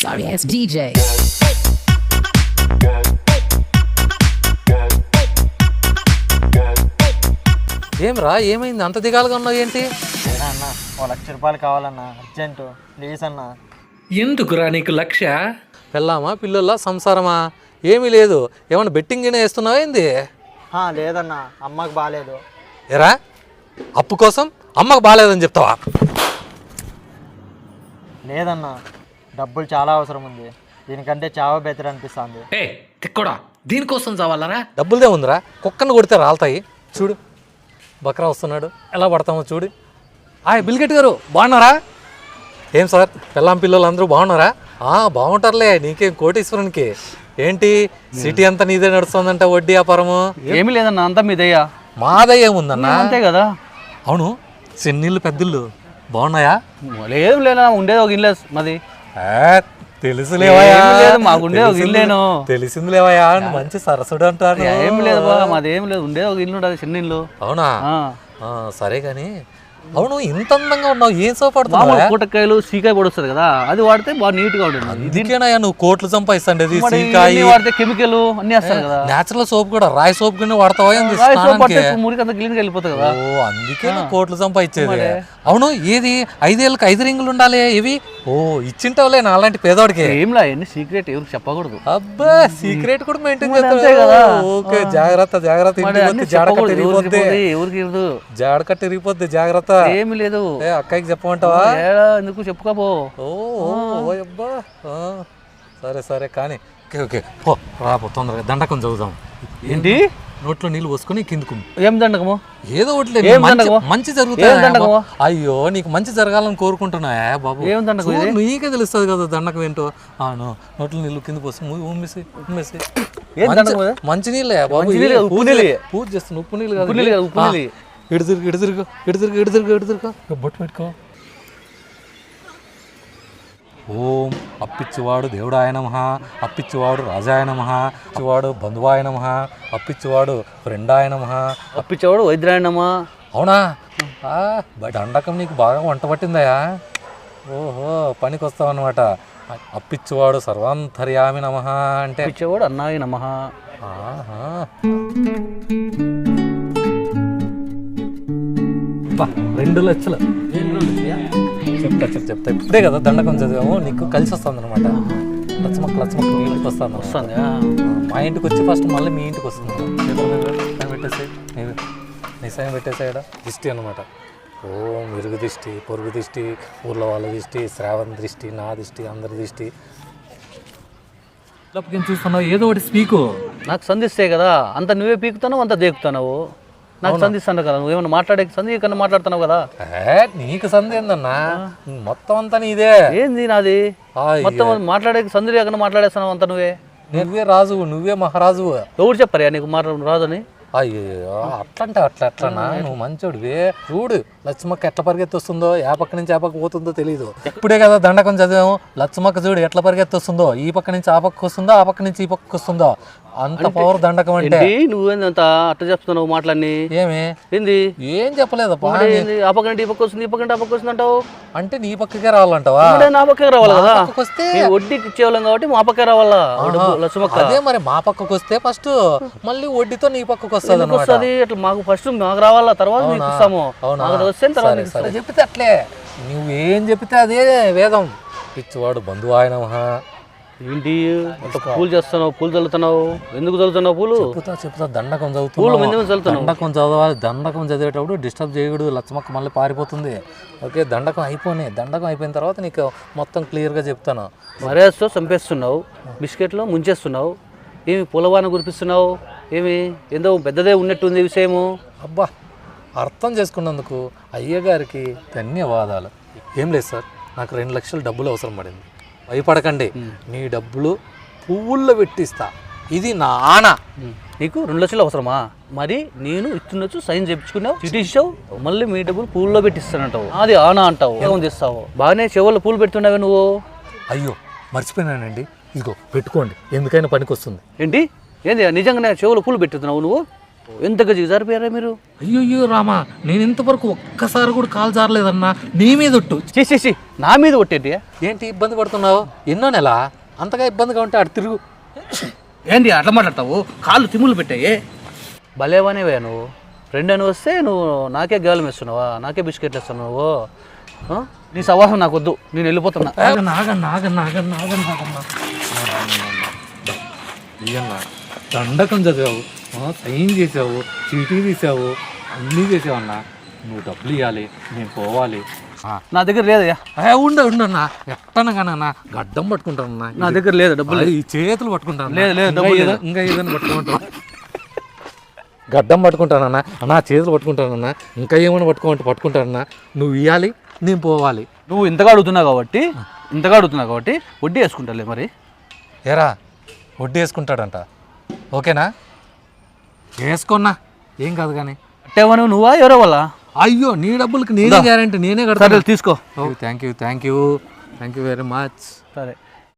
Sorry ass DJ. ఏం రా ఏమైంది? అంత దిగాలుగా ఉన్నావు ఏంటి? అన్న ఓ లక్ష రూపాయలు కావాలన్నా అర్జెంటు ప్లీజ్ అన్న. ఎందుకురా నీకు లక్ష్య పెళ్ళామా పిల్లల సంసారమా? ఏమీ లేదు. ఏమన్నా బెట్టింగ్ వేస్తున్నావా ఏంది? ఆ, లేదన్నా అమ్మకి బాగాలేదు ఎరా అప్పు కోసం అమ్మకు బాగాలేదని చెప్తావా? లేదన్నా డబ్బులు చాలా అవసరం ఉంది. దీనికంటే చావా బెటర్ అనిపిస్తుంది. ఏ తిక్కడా? దీనికోసం చావాలరా? డబ్బులదే ఉందిరా. కుక్కను కొడితే రాలుతాయి. చూడు. బక్రా వస్తున్నాడు. ఎలా పడతామో చూడు. ఆయ్ బిల్గెట్ గారు బాగున్నారా? ఏం సార్ పిల్లం పిల్లలు అందరూ బాగున్నారా? ఆ, బాగుంటారులే. నీకేం కోటీశ్వరునికి? ఏంటి? సిటీ అంతా నీదే నడుస్తుందంట వడ్డీ వ్యాపారము? ఏమీ లేదన్న అంతా మీదయ్యా. మాదయ్య ఏముందన్నా? అంతే కదా. అవును. చిన్నిళ్ళు పెద్దిళ్ళు బాగున్నాయా? లేదు లేదా ఉండేది ఒక ఇల్లు మాది ఏ, తెలుసులేవయ్యా. ఏమీ లేదు, మాకు ఉండేది ఒక తెలిసింది- ఇల్లేను. తెలిసిందిలేవయ్యా మంచి సరసుడు అంటారు. ఏం లేదు బాగా మాది ఏం లేదు ఉండేది ఒక ఇల్లు ఉండదు చిన్న ఇల్లు. అవునా? సరే కానీ. అవును ఇంత అందంగా ఉన్నావు ఏం సోపడుతున్నావు మామూలు పూటకాయలు సీకాయ పొడి వస్తుంది కదా అది వాడితే బాగా నీట్గా ఉంటుంది. అందుకేనయ్యా నువ్వు కోట్లు సంపాదిస్తాండేది మరి సీకాయి వాడితే కెమికల్ అన్ని వేస్తారు కదా. నేచురల్ సోప్ కూడా రాయి సోప్ కింద వాడతావా మురికి అంతా క్లీన్ వెళ్ళిపోతుంది కదా. ఓ అందుకే నువ్వు కోట్లు సంపాదించేది. అవును ఏది? ఐదేళ్ళకి ఐదు రింగులు ఉండాలి ఇవి? ఓ ఇచ్చింటావులే నా అలాంటి పేదవాడికి ఏం లా ఎన్ని సీక్రెట్ ఎవరికి చెప్పకూడదు. అబ్బా సీక్రెట్ కూడా మెయింటైన్ చేస్తావు. కదా. ఓకే జాగ్రత్త జాగ్రత్త. జాడకట్ట ఇరిగిపోద్ది ఎవరికి జాడకట్ట ఇరిగిపోద్ది జాగ్రత్త. ఏమి లేదు. ఏ అక్కకి చెప్పమంటావా? ఎందుకు చెప్పుకోపో. ఓ అబ్బా. ఆ, సరే సరే కానీ ఓకే ఓకే పో రాపో తొందరగా దండకం చదువుదాం. ఏంటి? నోట్లో నీళ్ళు పోసుకొని కిందుకు ఏం దండకము? ఏదో ఒకటి మంచి జరుగుతుంది? అయ్యో నీకు మంచి జరగాలని కోరుకుంటున్నా బాబు? ఏం దండకం నీకే తెలుస్తుంది కదా దండకం ఏంటో. ఆ, నో నోట్లో నీళ్ళు కింద పోసి ఉమ్మేసి ఉమ్మేసి. మంచి- నీళ్ళే బాబు పూజ- చేస్తున్నా ఉప్పు నీళ్ళు కాదు. ఇటు తిరుగు ఇటు తిరుగు తిరుగు బొట్టు పెట్టుకో. ఓం అప్పిచ్చువాడు దేవుడాయ నమ అప్పిచ్చువాడు రాజాయ నమ అప్పిచ్చువాడు బంధువాయ నమ అప్పిచ్చువాడు ఫ్రెండాయ నమ. అప్పించేవాడు వైద్యరాయణమ్మా అవునా? ఆ, బట్ దండకం నీకు బాగా వంట పట్టిందయా ఓహో పనికి వస్తావు అనమాట అప్పిచ్చువాడు సర్వాంతర్యామి నమ అంటే అప్పించేవాడు అన్నాయి నమ. రెండు లక్షలు. చెప్తా చెప్తా ఇప్పుడే కదా దండకం చదివాము నీకు కలిసి వస్తుంది అనమాట లచ్చమక్క లచ్చమక్క మీ ఇంటికి వస్తాను వస్తుంది మా ఇంటికి వచ్చి ఫస్ట్ మళ్ళీ మీ ఇంటికి వస్తుంది. పెట్టేసాయి. నీ- సైన్ పెట్టేసాయడా? దిష్టి అనమాట ఓ మెరుగు దిష్టి పొరుగు దిష్టి ఊర్లో వాళ్ళ దిష్టి శ్రావణ దృష్టి నా దిష్టి అందరి దిష్టి. చూస్తున్నావు? ఏదో ఒకటి స్పీకు. నాకు సంధిస్తే కదా అంత నువ్వే పీకుతున్నావు అంత దేకుతున్నావు నాకు సంధిస్తాను కదా నువ్వు ఏమైనా మాట్లాడే సంధి కన్నా మాట్లాడుతున్నావు కదా? నీకు సంధి ఏందన్నా? మొత్తం అంతా నీదే. ఏంది నాది. మొత్తం మాట్లాడే సంధి లేకుండా మాట్లాడేస్తున్నావు అంత నువ్వే? నువ్వే రాజువు నువ్వే మహారాజువు. ఎవరు చెప్పారా నీకు మాట రాదని అయ్యో అట్లంటే అట్లా అట్లనా నువ్వు మంచోడివి. చూడు లచ్చమ్మక్క ఎట్లా పరిగెత్తి వస్తుందో ఏ పక్క నుంచి ఆ పక్క పోతుందో తెలియదు ఇప్పుడే కదా దండకం చదివాము. లచ్చమ్మక్క చూడు ఎట్లా పరిగెత్తి వస్తుందో ఈ పక్క నుంచి ఆ పక్క వస్తుందో ఆ పక్క నుంచి ఈ పక్క వస్తుందో? అంత పవర్ దండకం అంటే? నువ్వేందంత అట్ట చెప్తున్నావు మాటలన్నీ? ఏమి? ఏంది? ఏం ఏంది? ఆ పక్క ఈ పక్క వస్తుంది ఈ పక్క ఆ పక్క వస్తుంది అంటావు? అంటే నీ పక్కకే రావాలంటావా? నా పక్కకి రావాలి కదా? వస్తే వడ్డీకి ఇచ్చేవాళ్ళం కాబట్టి మా పక్క రావాలా? అదే మరి మా పక్కకు వస్తే ఫస్ట్ మళ్ళీ వడ్డీతో నీ పక్కకు వస్తుంది వస్తుంది? అట్లా మాకు ఫస్ట్ మాకు రావాలా? తర్వాత నీకు ఇస్తాము. వస్తే తర్వాత చెప్తే అట్లే. నువ్వేం చెప్తే అదే వేదం. పిచ్చివాడు బంధువాయన ఏంటి? అంత పూలు చేస్తున్నావు పూలు చల్లుతున్నావు. ఎందుకు చల్లుతున్నావు పూలు? చెప్తా చెప్తా దండకం పూలు చదువుతున్నావు మంది చల్లుతున్నావు. దండకం చదవాలి దండకం చదివేటప్పుడు డిస్టర్బ్ చేయకూడదు. లచ్చమక్క మళ్ళీ పారిపోతుంది. ఓకే దండకం అయిపోయి దండకం అయిపోయిన తర్వాత నీకు మొత్తం క్లియర్గా చెప్తాను. మర్యాదతో చంపేస్తున్నావు బిస్కెట్లో ముంచేస్తున్నావు. ఏమి పూలవాన కురిపిస్తున్నావు? ఏమి? ఏందో పెద్దదే ఉన్నట్టుంది విషయము. అబ్బా అర్థం చేసుకున్నందుకు అయ్యగారికి ధన్యవాదాలు. ఏం లేదు సార్ నాకు రెండు లక్షలు డబ్బులు అవసరం పడింది. భయపడకండి. నీ డబ్బులు పువ్వుల్లో పెట్టిస్తా. ఇది నా ఆన నీకు రెండు లక్షలు అవసరమా? మరి నేను ఇస్తుండొచ్చు సైన్ చేయించుకున్నావు చిటి ఇచ్చావు మళ్ళీ మీ డబ్బులు పూల్లో పెట్టిస్తానంటావు. అది ఆనా అంటావు. ఏమని చేస్తావు? బాగానే చెవుల్లో పూలు పెడుతున్నావే నువ్వు. అయ్యో మర్చిపోయినానండి. ఇదిగో పెట్టుకోండి. ఎందుకైనా పనికి వస్తుంది ఏంటి? ఏంది నిజంగానే చెవులు పూలు పెట్టుతున్నావు నువ్వు? ఎంతగా జిగారిపోయారా మీరు? అయ్యో రామా నేను ఇంతవరకు ఒక్కసారి కూడా కాల్ జారలేదన్నా నీ మీద ఒట్టు. చేసేసి నా మీద కొట్టేటి ఏంటి ఇబ్బంది పడుతున్నావు? ఎన్నో నెల అంతగా ఇబ్బందిగా ఉంటే అటు తిరుగు. ఏంటి అట్లా మాట్లాడతావు? కాళ్ళు తిమ్ములు పెట్టాయి. భలేవానేవే నువ్వు. ఫ్రెండ్ అని వస్తే నువ్వు నాకే గాలం వేస్తున్నావా? నాకే బిస్కెట్లు ఇస్తున్నావు నువ్వు? నీ సవాహం నాకు వద్దు నేను వెళ్ళిపోతున్నా. దండకం చదివావు. సైన్ చేసావు? చీటీ తీసావు? అన్నీ చేసావన్నా నువ్వు డబ్బులు ఇవ్వాలి నేను పోవాలి. ఆ, నా దగ్గర లేదయ్యా. ఏ, ఉండు ఉండన్నా ఎట్టనగానన్నా గడ్డం పట్టుకుంటానన్నా నా దగ్గర లేదు డబ్బులు ఈ చేతులు పట్టుకుంటాను లేదు, లేదు, ఇంకా డబ్బులు ఏదో- ఇంకా ఏదైనా పట్టుకుంటాను గడ్డం పట్టుకుంటానన్నా. నా చేతులు పట్టుకుంటానన్నా ఇంకా ఏమైనా పట్టుకోమంటే పట్టుకుంటానన్నా నువ్వు ఇవ్వాలి నేను పోవాలి. నువ్వు ఇంతగా అడుగుతున్నావు కాబట్టి ఇంతగా అడుగుతున్నావు కాబట్టి వడ్డీ వేసుకుంటాలే మరి. ఏరా వడ్డీ వేసుకుంటాడంట. ఓకేనా? వేసుకున్నా. ఏం కాదు కానీ. అట్టేవను నువ్వా? ఎవరో వాళ్ళ? అయ్యో నీ డబ్బులకి నేనే గ్యారంటీ నేనే సరే కడతాను తీసుకో. Thank you thank you thank you very much సరే.